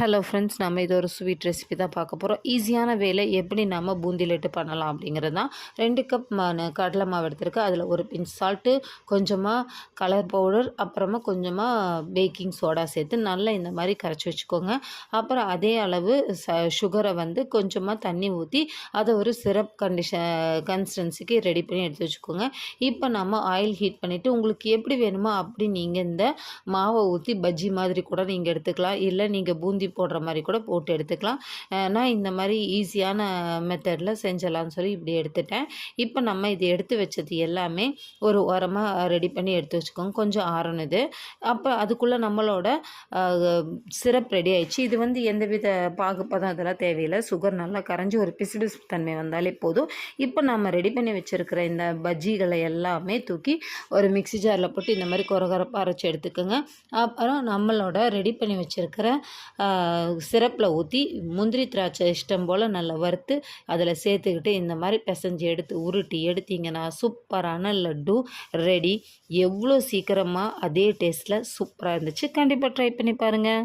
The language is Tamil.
ஹலோ ஃப்ரெண்ட்ஸ் நம்ம இது ஒரு ஸ்வீட் ரெசிபி தான் பார்க்க போகிறோம் ஈஸியான வேலை எப்படி நம்ம பூந்தி லட்டு பண்ணலாம் அப்படிங்கிறது தான். ரெண்டு கப் கடலை மாவு எடுத்துருக்கு அதில் ஒரு பிஞ்ச் சால்ட்டு கொஞ்சமாக கலர் பவுடர் அப்புறமா கொஞ்சமாக பேக்கிங் சோடா சேர்த்து நல்லா இந்த மாதிரி கரைச்சி வச்சுக்கோங்க. அப்புறம் அதே அளவு ச சுகரை வந்து கொஞ்சமாக தண்ணி ஊற்றி அதை ஒரு சிரப் கண்டிஷன் கன்சிஸ்டன்சிக்கு ரெடி பண்ணி எடுத்து வச்சுக்கோங்க. இப்போ நம்ம ஆயில் ஹீட் பண்ணிவிட்டு உங்களுக்கு எப்படி வேணுமோ அப்படி நீங்கள் இந்த மாவை ஊற்றி பஜ்ஜி மாதிரி கூட நீங்கள் எடுத்துக்கலாம். இல்லை நீங்கள் பூந்தி போடுற மாதிரி கூட போட்டு எடுத்துக்கலாம். நான் இந்த மாதிரி ஈஸியான மெத்தடில் செஞ்சலாம்னு சொல்லி இப்படி எடுத்துட்டேன். இப்போ நம்ம இது எடுத்து வச்சது எல்லாமே ஒரு உரமாக ரெடி பண்ணி எடுத்து வச்சுக்கோங்க. கொஞ்சம் ஆறணுது. அப்போ அதுக்குள்ளே நம்மளோட சிரப் ரெடி ஆயிடுச்சு. இது வந்து எந்தவித பாகுப்பதம் அதெல்லாம் தேவையில்லை. சுகர் நல்லா கரைஞ்சி ஒரு பிசுபிசு தன்மை வந்தாலே போதும். இப்போ நம்ம ரெடி பண்ணி வச்சுருக்கிற இந்த பஜ்ஜிகளை எல்லாமே தூக்கி ஒரு மிக்ஸி ஜாரில் போட்டு இந்த மாதிரி கொரகொரப்பாக அரைச்சி எடுத்துக்கோங்க. அப்புறம் நம்மளோட ரெடி பண்ணி வச்சுருக்கிற சிரப்பில் ஊற்றி முந்திரி திராட்சை இஷ்டம் போல் நல்லா வறுத்து அதில் சேர்த்துக்கிட்டு இந்த மாதிரி பிசைஞ்சு எடுத்து உருட்டி எடுத்தீங்கன்னா சூப்பரான லட்டு ரெடி. எவ்வளோ சீக்கிரமாக அதே டேஸ்ட்டில் சூப்பராக இருந்துச்சு. கண்டிப்பாக ட்ரை பண்ணி பாருங்கள்